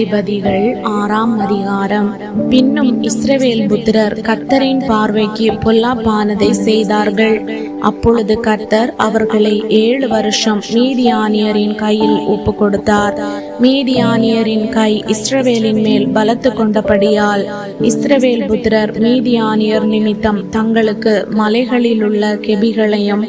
நியாயாதிபதிகள் ஆறாம் அதிகாரம். பின்னும் இஸ்ரவேல் புத்திரர் கர்த்தரின் பார்வைக்கு பொல்லாப்பானதை செய்தார்கள். அப்பொழுது கர்த்தர் அவர்களை ஏழு வருஷம் மீதியானியரின் கையில் ஒப்பு கொடுத்தார் மீதியானியரின் கை இஸ்ரவேலின் மேல் பலத்து கொண்டபடியால் இஸ்ரவேல் புத்திரர் மீதியானியர் நிமித்தம் தங்களுக்கு மலைகளில் உள்ள கெபிகளையும்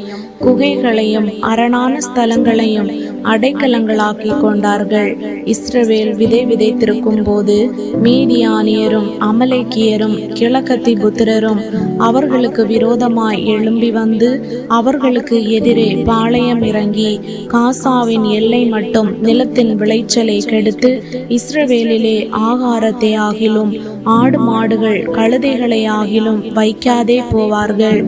குகைகளையும் அரணான ஸ்தலங்களையும் அடைக்கலங்களாக்கி கொண்டார்கள். இஸ்ரவேல் விதை விதைத்திருக்கும் போது மீதியானியரும் அமலேக்கியரும் கிழக்கத்தி புத்திரரும் அவர்களுக்கு விரோதமாய் எழும்பி வந்து அவர்களுக்கு எதிரே பாளையம் இறங்கி காசாவின் எல்லை மட்டும் நிலத்தின் விளைச்சலை கெடுத்து இஸ்ரவேலிலே ஆகாரத்தை ஆகிலும் ஆடு மாடுகள் கழுதைகளை ஆகிலும் வைக்காதே போவார்கள்.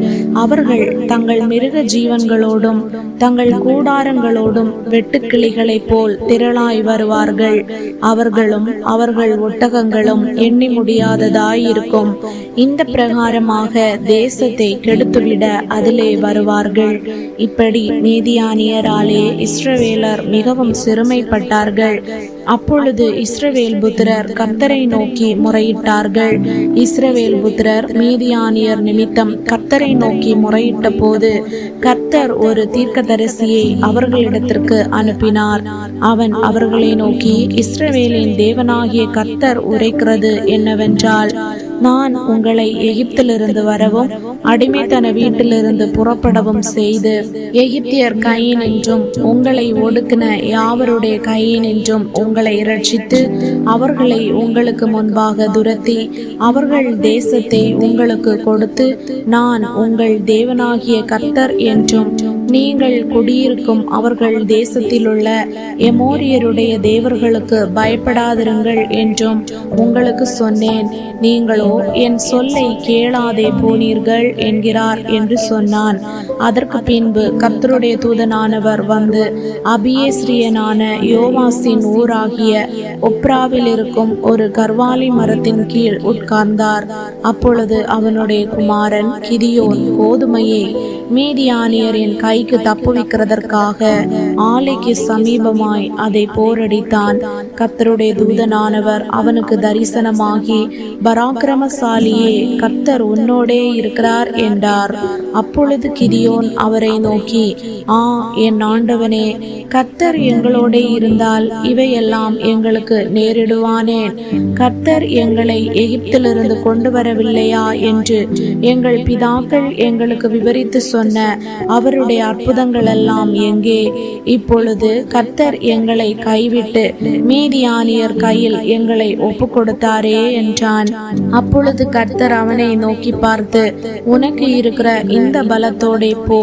அவர்கள் தங்கள் மிருக ஜீவன்களோடும் தங்கள் கூடாரங்களோடும் வெட்டுக்கிளிகளைப் போல் திரளாய் வருவார்கள். அவர்கள் அவர்களும் அவர்கள் ஒட்டகங்களும் எண்ணி முடியாததாயிருக்கும். இந்த பிரகாரமாக தேசத்தை கெடுத்துவிட அதிலே வருவார்கள். இப்படி மீதியானியராலே இஸ்ரவேலர் மிகவும் சிறுமைப்பட்டார்கள். அப்பொழுது இஸ்ரவேல் புத்திரர் கர்த்தரை நோக்கி முறையிட்டார்கள். இஸ்ரவேல் புத்திரர் மீதியானியர் நிமித்தம் கர்த்தரை நோக்கி முறையிட்ட போது கர்த்தர் ஒரு தீர்க்கதரிசியை அவர்களிடத்திற்கு அனுப்பினார். அவன் அவர்களை நோக்கி இஸ்ரவேலின் தேவனாகிய கர்த்தர் உரைக்கிறது என்னவென்றால் நான் உங்களை எகிப்திலிருந்து வரவும் அடிமைத்தன வீட்டிலிருந்து புறப்படவும் செய்து எகிப்தியர் கையின் என்றும் உங்களை ஒடுக்கின யாவருடைய கையின் என்றும் உங்களை இரட்சித்து அவர்களை உங்களுக்கு முன்பாக துரத்தி அவர்கள் தேசத்தை உங்களுக்கு கொடுத்து நான் உங்கள் தேவனாகிய கர்த்தர் என்றும் நீங்கள் குடியிருக்கும் அவர்கள் தேசத்திலுள்ள எமோரியருடைய தேவர்களுக்கு பயப்படாதிருங்கள் என்றும் உங்களுக்கு சொன்னேன். நீங்களோ என் சொல்லை கேளாதே போனீர்கள் என்கிறார் என்று சொன்னான். அதற்கு பின்பு கர்த்தருடைய தூதனானவர் வந்து அபியேஸ்ரியனான யோவாசின் ஊராகிய ஒப்ராவில் இருக்கும் ஒரு கர்வாலி மரத்தின் கீழ் உட்கார்ந்தார். அப்பொழுது அவனுடைய குமாரன் கிதியோன் கோதுமையை மீதியானியரின் கைக்கு தப்புவிக்கிறதற்காக ஆலைக்கு சமீபமாய் அதை போரடித்தான். கத்தருடைய தூதனானவர் அவனுக்கு தரிசனமாகி பராக்கிரமசாலியே கர்த்தர் உன்னோடே இருக்கிறார் என்றார். அப்பொழுது கிதியோன் அவரை நோக்கி ஆ என் ஆண்டவனே கர்த்தர் எங்களோட இருந்தால் இவையெல்லாம் எங்களுக்கு நேரிடுவானேன் கர்த்தர் எங்களை எகிப்திலிருந்து கொண்டு வரவில்லையா என்று எங்கள் பிதாக்கள் எங்களுக்கு விவரித்து சொன்ன அவருடைய அற்புதங்கள் எல்லாம் எங்கே? இப்பொழுது கர்த்தர் எங்களை கைவிட்டு மீதியானியர் கையில் எங்களை ஒப்பு கொடுத்தாரே என்றான். அப்பொழுது கர்த்தர் அவனை நோக்கி பார்த்து உனக்கு இருக்கிற இந்த பலத்தோடே போ.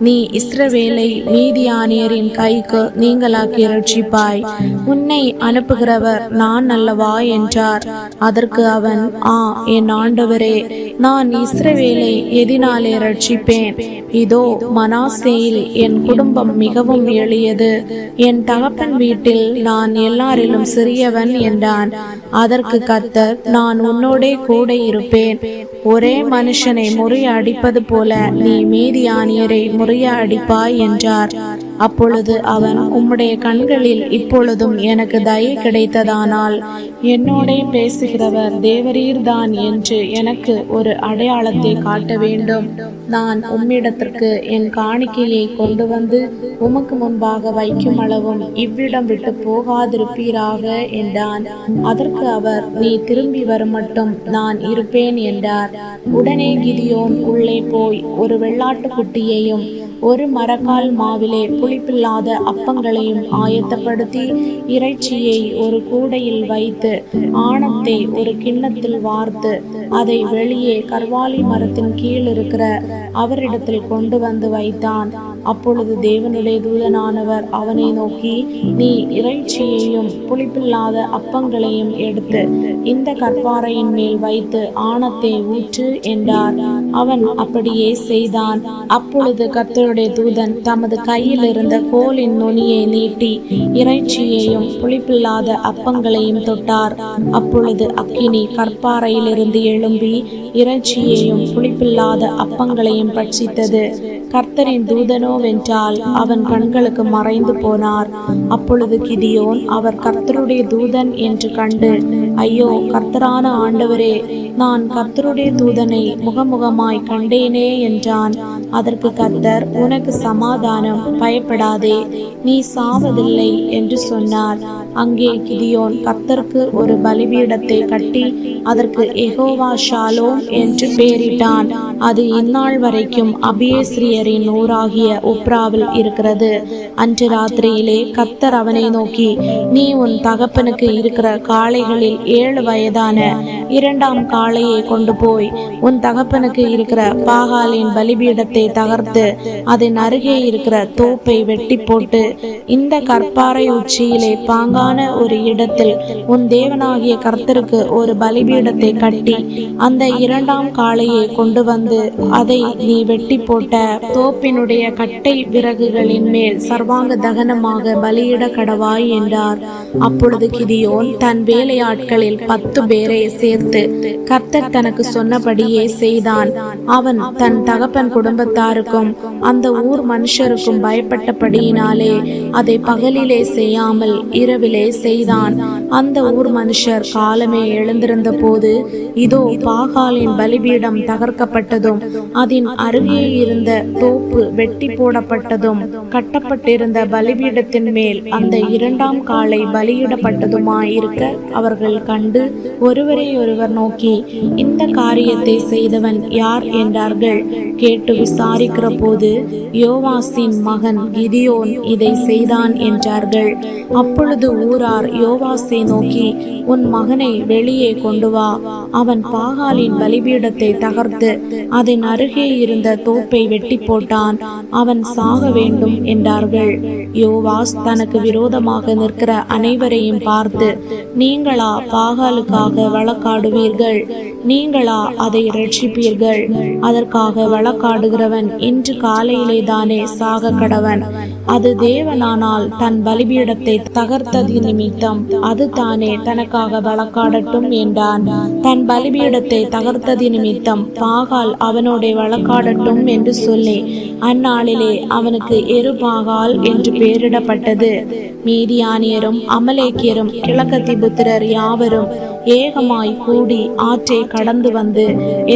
நீ இஸ்ரவேலை மீதியானியரின் கைக்கு நீங்களாக்கி ரட்சிப்பாய். உன்னை அனுப்புகிறவர் நான் அல்லவா? என்றார். அதற்கு அவன் ஆ என் ஆண்டவரே நான் இஸ்ரவேலை எதினாலே ரட்சிப்பேன் இதோ மனாசேயில் என் குடும்பம் மிகவும் எளியது. என் தகப்பன் வீட்டில் நான் எல்லாரிலும் சிறியவன் என்றான். அதற்கு கத்தர் நான் உன்னோடே கூட இருப்பேன். ஒரே மனுஷனை முறிய அடிப்பது போல நீ மீதியானியரை முறிய அடிப்பாய் என்றார். அப்பொழுது அவன் உம்முடைய கண்களில் இப்பொழுதும் எனக்கு தயை கிடைத்ததானால் என்னோடே பேசுகிறவர் தேவரீர்தான் என்று எனக்கு ஒரு அடையாளத்தை காட்ட வேண்டும். நான் உம்மிடத்திற்கு என் காணிக்கையை கொண்டு வந்து உமக்கு முன்பாக வைக்கும் அளவும் இவ்விடம் விட்டு போகாதிருப்பீராக என்றான். அதற்கு அவர் நீ திரும்பி வரும் மட்டும் நான் இருப்பேன் என்றார். உடனே கிதியோன் உள்ளே போய் ஒரு வெள்ளாட்டு குட்டியையும் ஒரு மரக்கால் மாவிலே புளிப்பில்லாத அப்பங்களையும் ஆயத்தப்படுத்தி இறைச்சியை ஒரு கூடையில் வைத்து ஆணத்தை ஒரு கிண்ணத்தில் வார்த்து அதை வெளியே கர்வாலி மரத்தின் கீழ் இருக்கிற அவரிடத்தில் கொண்டு வந்து வைத்தான். அப்பொழுது தேவனுடைய தூதனானவர் அவனை நோக்கி நீ இறைச்சியையும் புளிப்பில்லாத அப்பங்களையும் எடுத்து இந்த கற்பாறையின் மேல் வைத்து ஆணத்தை ஊற்று என்றார். அவன் அப்படியே செய்தான். அப்பொழுது கர்த்தருடைய தூதன் தமது கையில் இருந்த கோலின் நுனியை நீட்டி இறைச்சியையும் புளிப்பில்லாத அப்பங்களையும் தொட்டார். அப்பொழுது அக்கினி கற்பாறையிலிருந்து எழும்பி இறைச்சியையும் புளிப்பில்லாத அப்பங்களையும் பட்சித்தது கர்த்தரின் தூதனோ வென்றால் அவன் கண்களுக்கு மறைந்து போனார். அப்பொழுது கிதியோன் அவர் கர்த்தருடைய தூதன் என்று கண்டு ஐயோ கர்த்தரான ஆண்டவரே நான் கர்த்தருடைய தூதனை முகமுகமாய் கண்டேனே என்றான். அதற்கு கர்த்தர் உனக்கு சமாதானம் பயப்படாதே நீ சாவதில்லை என்று சொன்னார். அங்கே கிதியோன் கர்த்தருக்கு ஒரு பலிபீடத்தை கட்டி அதற்கு எகோவா ஷாலோம் என்று பெயரிட்டான். அது இந்நாள் வரைக்கும் அபியேஸ்ரியரின் ஊராகிய உப்ராவில் இருக்கிறது. அன்று ராத்திரியிலே கத்தர் அவனை நோக்கி நீ உன் தகப்பனுக்கு இருக்கிற காளைகளில் ஏழு வயதான இரண்டாம் காளையை கொண்டு போய் உன் தகப்பனுக்கு இருக்கிற பாகாலின் பலிபீடத்தை தகர்த்து அதன் அருகே இருக்கிற தோப்பை வெட்டி போட்டு இந்த கற்பாறை உச்சியிலே பாங்கான ஒரு இடத்தில் உன் தேவனாகிய கர்த்தருக்கு ஒரு பலிபீடத்தை கட்டி அந்த இரண்டாம் காளையை கொண்டு வந்து அதை நீ வெட்டி போட்ட தோப்பினுடைய கட்டை விறகுகளின் மேல் சர்வாங்க தகனமாக பலியிட கடவாய் என்றார். அப்பொழுது கிதியோன் தன் வேலையாட்களில் பத்து பேரை சேர்த்து கர்த்தர் தனக்கு சொன்னபடியே செய்தான். அவன் தன் தகப்பன் குடும்பத்தாருக்கும் அந்த ஊர் மனுஷருக்கும் பயப்பட்டபடியினாலே அதை பகலிலே செய்யாமல் இரவிலே செய்தான். அந்த ஊர் மனுஷர் காலமே எழுந்திருந்த போது இதோ பாகாலின் பலிபீடம் தகர்க்கப்பட்டதும் அதன் அருகே இருந்த தோப்பு வெட்டி போடப்பட்டதும் கட்டப்பட்டிருந்த பலிபீடத்தின் மேல் அந்த இரண்டாம் காலை பலியிடப்பட்டதுமாயிருக்க அவர்கள் கண்டு ஒருவரை ஒருவர் நோக்கி இந்த காரியத்தை செய்தவன் யார்? என்றார்கள். கேட்டு விசாரிக்கிற போது யோவாசின் மகன் கிதியோன் இதை செய்தான் என்றார்கள். அப்பொழுது ஊரார் யோவாசை நோக்கி உன் மகனை வெளியே கொண்டு வா. அவன் பாகாலின் பலிபீடத்தை தகர்த்து அதன் அருகே இருந்த தோப்பை வெட்டி போட்டான். அவன் சாக வேண்டும் என்றார்கள். யோவாஸ் தனக்கு விரோதமாக நிற்கிற அனைவரையும் பார்த்து நீங்களா பாகாலுக்காக வழக்காடுவீர்கள்? நீங்களா அதை ரட்சிப்பீர்கள்? அதற்காக வழக்காடுகிறவன் இன்று காலையிலே தானே சாக கடவன். அது தேவனானால் தன் பலிபீடத்தை தகர்த்தது நிமித்தம் அது தானே தனக்கு தனக்காக வழக்காடட்டும் என்றான். தன் பலிபீடத்தை தகர்த்தது நிமித்தம் பாகால் அவனோட வழக்காடட்டும் என்று சொல்லி அந்நாளிலே அவனுக்கு எருபாகால் என்று பெயரிடப்பட்டது. மீதியானியரும் அமலேக்கியரும் கிழக்கத்தி புத்திரர் யாவரும் ஏகமாய் கூடி ஆற்றை கடந்து வந்து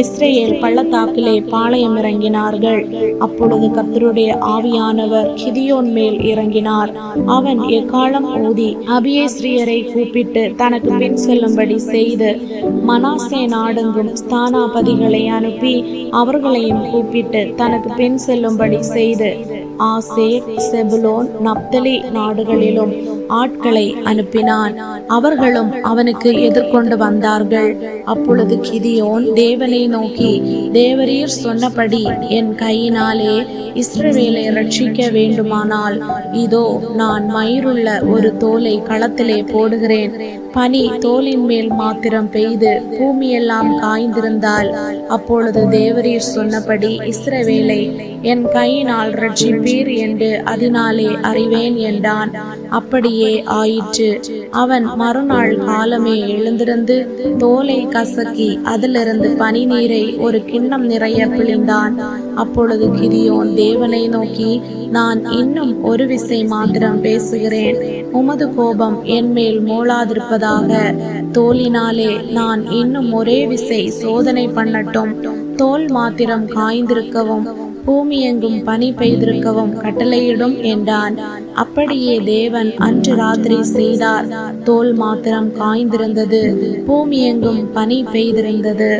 இஸ்ரேல் பள்ளத்தாக்கிலே பாளையம் இறங்கினார்கள் அப்பொழுது கர்த்தருடைய ஆவியானவர் கிதியோன் மேல் இறங்கினார். அவன் எக்காலம் ஊதி அபியேஸ்ரியரை கூப்பிட்டு தனக்கு பின் செல்லும்படி செய்து மனாசே நாடெங்கும் ஸ்தானாபதிகளை அனுப்பி அவர்களையும் கூப்பிட்டு தனக்கு பின் செல்லும்படி செய்து ஆசே செபுலோன் நப்தலி நாடுகளிலும் ஆட்களை அனுப்பினான். அவர்களும் அவனுக்கு எதிர்கொண்டு வந்தார்கள். அப்பொழுது கிதியோன் தேவனை நோக்கி தேவரீர் சொன்னபடி என் கையினாலே இஸ்ரவேலை ரட்சிக்க வேண்டுமானால் இதோ நான் மயிருள்ள ஒரு தோலை களத்திலே போடுகிறேன். பனி தோலின் மேல் மாத்திரம் பெய்து பூமியெல்லாம் காய்ந்திருந்தால் அப்பொழுது தேவரீர் சொன்னபடி இஸ்ரவேலை என் கையினால் ரட்சிப்பீர் என்று அதனாலே அறிவேன் என்றான். அப்படி அப்படியே ஆயிற்று. அவன் மறுநாள் காலமே எழுந்திருந்து தோலை கசக்கி அதிலிருந்து பனி நீரை ஒரு கிண்ணம் நிறைய பிழிந்தான். அப்பொழுது கிரியோன் தேவனை நோக்கி நான் இன்னும் ஒரு விசை மாத்திரம் பேசுகிறேன். உமது கோபம் என் மேல் மூளாதிருப்பதாக தோலினாலே நான் இன்னும் ஒரே விசை சோதனை பண்ணட்டும். தோல் மாத்திரம் காய்ந்திருக்கவும் பூமி எங்கும் பனி பெய்திருக்கவும் கட்டளையிடும் என்றான். அப்படியே தேவன் அன்று ராத்திரி செய்தார். தோல் மாத்திரம் காய்ந்திருந்தது. பூமி எங்கும் பனி பெய்திருந்தது.